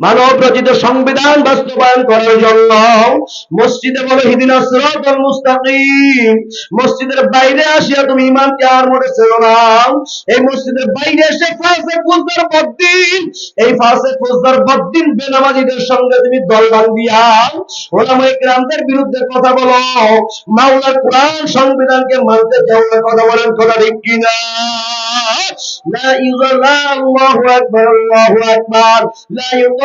মানব রচিত সংবিধান বাস্তবায়ন করার জন্য মসজিদে বলো হিদিন মুস্তাকিম। মসজিদের বাইরে আসিয়া তুমি ইমামকে আর মনে ছিল না। এই মসজিদের বাইরে এসে ফাঁসে ফুজদার বদ্দিন। এই ফাঁসে ফুজদার বদ্দিন বেনামাজিদের সঙ্গে তুমি দল বান্ধিয়া। ওলামাই গ্রামদের বিরুদ্ধে কথা বলো। মাওলা কোরআন সংবিধানকে মানতে দেওয়া কথা বলেন, কথা ঠিক কিনা? লা ইউজাল্লাহু আকবার, আল্লাহু আকবার। লা ইউজাল্লাহু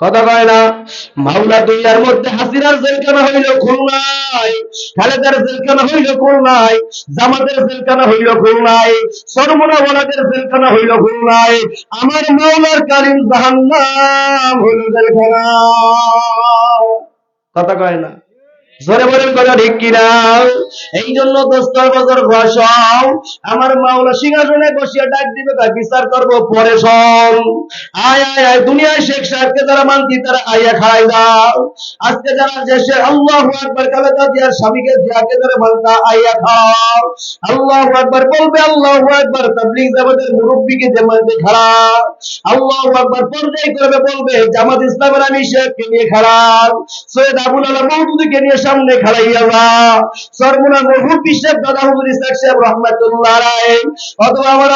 কথা কয় না? মাওলা দুনিয়ার মধ্যে হাসিনার জেলখানা হইল খুলনায়, খালেদার জেলখানা হইল খুলনায়, জামাতের জেলখানা হইল খুলনায় বলাদের জেলখানা হইল খুলনায়, আমার মাওলার কারিম জাহান্নাম হইল জেলখানা। কথা কয় না? জোরে বলেন কথা ঠিক কিনা? এই জন্য দোস্তর বছর ভাষণ আমার মাওলা সিংহাসনে বসিয়া ডাক দিবে, তাই বিচার করব, পরে শোন। আয় আয় আয়, দুনিয়ায় শেখ সাহেবকে যারা মানতি, তারা আইয়া খাই দাও। আজকে যারা দেশে আল্লাহ একবার কালেদা জিয়ার স্বামীকে, জিয়াকে যারা মানতা, আইয়া খাও। আল্লাহ একবার বলবে, আল্লাহ একবার তাবলিগ জামাতের মুরব্বীকে যে মানতে খারাপ আল্লাহ একবার পর্যায় করবে, বলবে, জামাত ইসলামের আমি শেখকে নিয়ে খারাপ সৈয়দ আবুল আলা মৌদুদিকে নিয়ে সামনে খাড়াইয়া যা সর্বনা মহুর বিশ্বের দাদা হুজুর ইসলাক সাহেব রহমাতুল্লাহ রায় অথবা আমার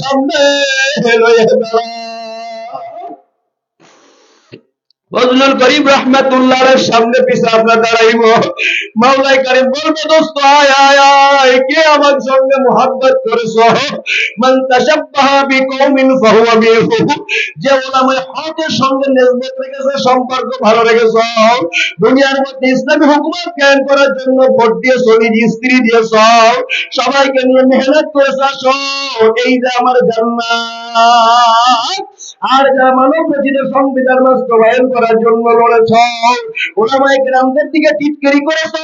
সামনে লইয়া দাঁড়া বজলুল করিম সামনে আমরা দাঁড়াইব। মাওলাই করিম দোস্ত, আয় আয় আয়, কে আমার সঙ্গে সম্পর্ক ভালো রেখেছ। দুনিয়ার মধ্যে ইসলামী হুকুমত করার জন্য ভোট দিয়ে শরীর স্ত্রী দিয়েছ। সবাইকে নিয়ে মেহনত করেছ। এই যে আমার জান্নাত। আর যারা মানব সংবিধান বাস্তবায়ন করার জন্য লড়েছ, ওলামায়ে গ্রামদের দিকে করেছ,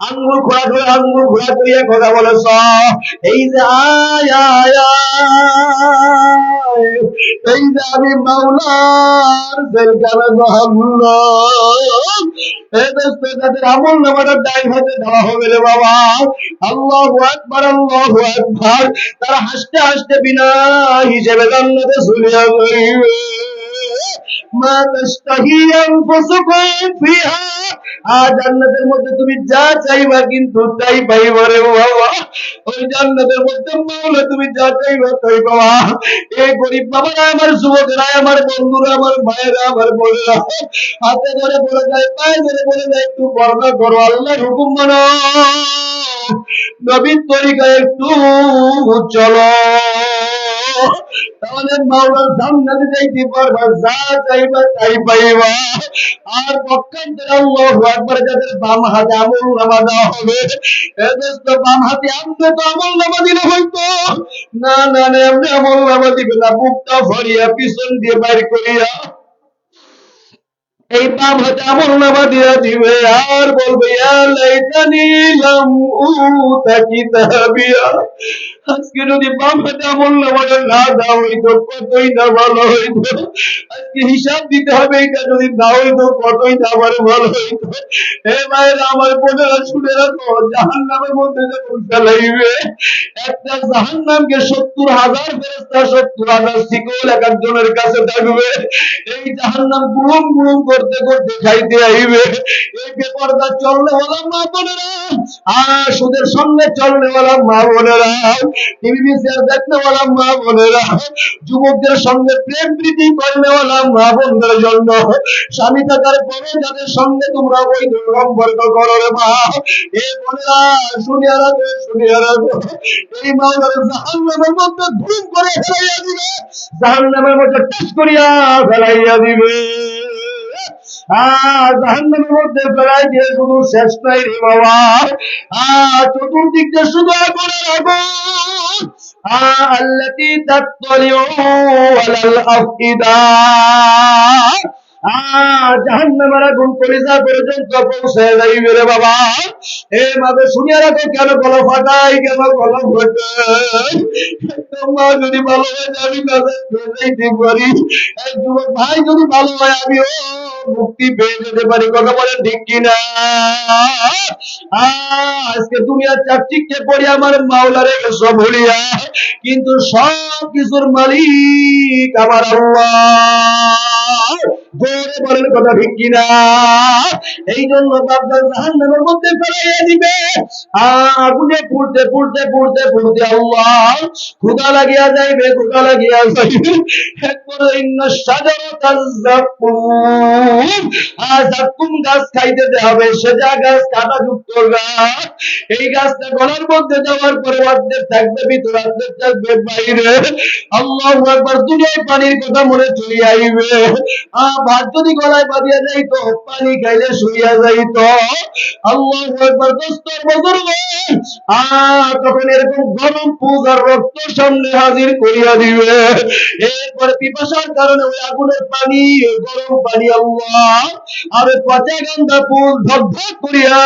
আঙ্গুল করে আঙ্গুল ঘোরা কথা বলেছ। এই যে এই যে আমি মাওলার জেলখানা হবে রে বাবা। তারা হাসতে হাসতে বিনা হিসেবে জান্নাতে যাইবে আর জান্নাতের মধ্যে তুমি যা চাইবা কিন্তু তাই পাইবা রে বাবা। ওই জান্নাতের মধ্যে তুমি যা চাইবা তাই পাবা। এই গরিব আমার, যুবকেরা আমার, বন্ধুরা আমার আমার হাতে ধরে বলে যায়, পায়ে ধরে বলে যায়, একটু করো হুকুম মানো। নবীর তরিকায় একটু চলো। তাহলে মাওলার জান্নাতে যাইতে পারবা যা চাইবা তাই পাইবা। আর পক্ষান্তরে আল্লাহু আকবার যাদের বাম হাতে আমল নামা দেওয়া হবে, এ দোস্ত, বাম হাতে আমলে তো আমল নামা দিলে হইতো। না না না, এমনি আমল নামা দিবে না, বুকটা ভরিয়া, পিছন দিয়ে বাইর করিয়া এই বাম হাতে আমল নামা দিয়া দিবে, আর বলবে আজকে যদি বাম হাতে আমল নামাটা না দেওয়া হইতো কতই না ভালো হইতো। আজকে হিসাব দিতে হবে, এটা যদি না হইতো, কতই না আমার ভালো হইতো। হে মায়ের, আমার বোনেরা, শুনে রাখো জাহান নামের মধ্যে যখন ফেলাইবে, একটা জাহান নামকে সত্তর হাজার ফেরস্তা সত্তর হাজার শিকল এক একজনের কাছে থাকবে এই জাহান নাম গুড়ুম গুড়ুম করতে করতে খাইতে আইবে। এই বেপরদা চলনে ওলা মা বোনেরা আর সুদের সঙ্গে চলনে ওলা মা বোনেরা টিভি বিসিআর দেখতে ওলা মা বোনেরা, যুবকদের সঙ্গে প্রেম প্রীতি করলে ওলা মা বোনদের জন্য। স্বামী থাকার পরে যাদের সঙ্গে তোমরা বৈধ সম্পর্ক করো রে মা, এ বোনেরা, শুনিয়া রাখো শুনিয়া রাখো। এই মাওলার জাহান্নামের মধ্যে ধুম করে ফেলাইয়া দিবে, জাহান্নামের মধ্যে টাচ করিয়া ফেলাইয়া দিবে। আহ জাহান্নামের মধ্যে ফেলাই দিয়ে শুধু শেষ নাই রে বাবা। আহ চতুর্দিক আর রে মা, যদি ভালো হয় আমি ভাই আমিও মুক্তি পেয়ে যেতে পারি। কথা বলেন ঠিক কিনা? আজকে দুনিয়ার চারটিকে পড়ি আমার মাওলারে গেছো ভুলিয়া কিন্তু সব কিছুর মালিক আমার আল্লাহ। বলেন কথা ঠিক কিনা? এই জন্য বাপদার জাহান নামের মধ্যে ফেলাইয়া দিবে। আগুনে পুড়তে পুড়তে পুড়তে পুড়তে আল্লাহ। ক্ষুদা লাগিয়া যাইবে ক্ষুদা লাগিয়া যাইবে। একবারে ইন্ন সাজারতাল জাকুম আর গাছ খাইতে হবে, সেজা গাছ কাটা যুক্ত গাছ এই গাছটা গলার মধ্যে যাওয়ার পরে অর্ধেক থাকবে, ভিতরে অর্ধেক থাকবে, বাইরে। আল্লাহ একবার দুনিয়ায় পানির কথা মনে চলে আইবে। আ ভাত যদি গলায় বাঁধিয়া যাইতো পানি খাইলে শুইয়া যাইতো আল্লাহ একবার দোস্তর বুজুর্গ আ তখন এরকম গরম পূজার রক্ত সামনে হাজির করিয়া দিবে এরপরে পিপাসার কারণে ওই আগুনের পানি গরম পানি আল্লাহ আর ওই পচা গন্ধা ফুল ধক ধক করিয়া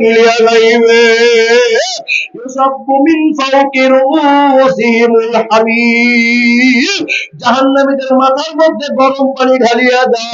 গিলিয়া যাইবে يصب من فوق رؤوسهم الحميم জাহান্নামীদের মাথার মধ্যে গরম পানি ঢালিয়া দেওয়া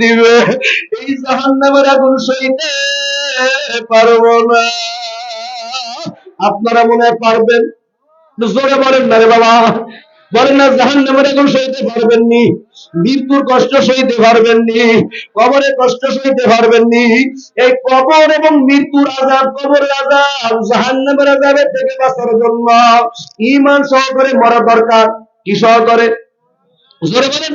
দিবে। এই জাহান নামের আগুন সইতে পারব না। আপনারা মনে পারবেন? জোরে বলেন না রে বাবা। বলেন না জাহান নামের আগুন সইতে পারবেন নি মৃত্যুর কষ্ট সইতে পারবেন নি কবরের কষ্ট সইতে পারবেন নি এই কবর এবং মৃত্যুর আজাব, কবরের আজাব জাহান নামের আজাবের থেকে বাঁচার জন্য ইমান সহকারে মরা দরকার। কি সহকারে? জোরে বলেন।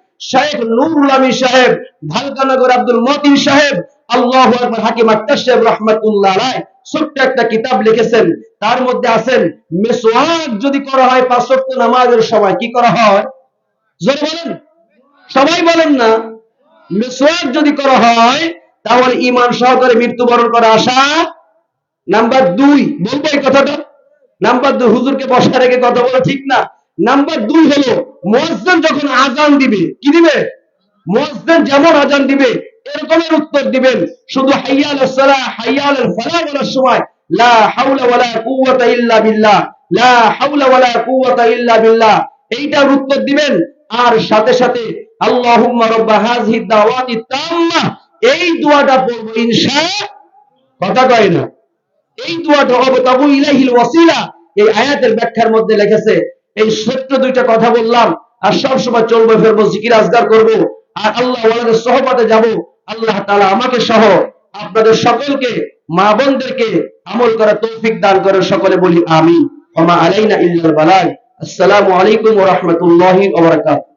শেখ সাহেব ভালকানগর আব্দুল মতিন সাহেব, আল্লাহ হাকিম রহমাতুল্লাহ আলাই ছোট্ট একটা কিতাব লিখেছেন। তার মধ্যে আছেন, মেসওয়াক যদি করা হয় পাঁচ নামাজের সময় কি করা হয়? বলেন। সবাই বলেন না। মেসওয়াক যদি করা হয়, তাহলে ইমান সহকারে মৃত্যুবরণ করা আশা নাম্বার দুই। বলব এই কথাটা? নাম্বার দুই, হুজুরকে বসা রেখে কথা বলা ঠিক না? নাম্বার দুই হলো মোয়াজ্জেন যখন আজান দিবে, কি দিবে? মোয়াজ্জেন যেমন আজান দিবে, এরকমের উত্তর দিবেন। শুধু হাইয়াল হাইয়াল ফালাহ বলার সময়, লা ওয়ালা কুওয়াতা ইল্লা বিল্লাহ, লা ওয়ালা কুওয়াতা ইল্লা বিল্লাহ। এইটার উত্তর দিবেন, আর সাথে সাথে, আল্লাহুম্মা রাব্বা হাযিহি দাওয়াতি তাম্মা, এই দোয়াটা পড়ব ইনশা, কথা কয় না। এই দোয়াটা হবে তাবু ইলাহিল ওয়াসিলা, এই আয়াতের ব্যাখ্যার মধ্যে লিখেছে এই ছোট্ট দুইটা কথা বললাম, আর সব সময় চলবো ফেরবো জিকির আজগার করব, আর আল্লাহ সহপাতে যাব। আল্লাহ তাআলা আমাকে সহ আপনাদের সকলকে, মা বোনদেরকে আমল করা তৌফিক দান করে সকলে বলি আমি ওমা আলাইনা ইল্লাল বালাগ আসসালামু আলাইকুম ওয়া রাহমাতুল্লাহি ওয়া বারাকাতুহু।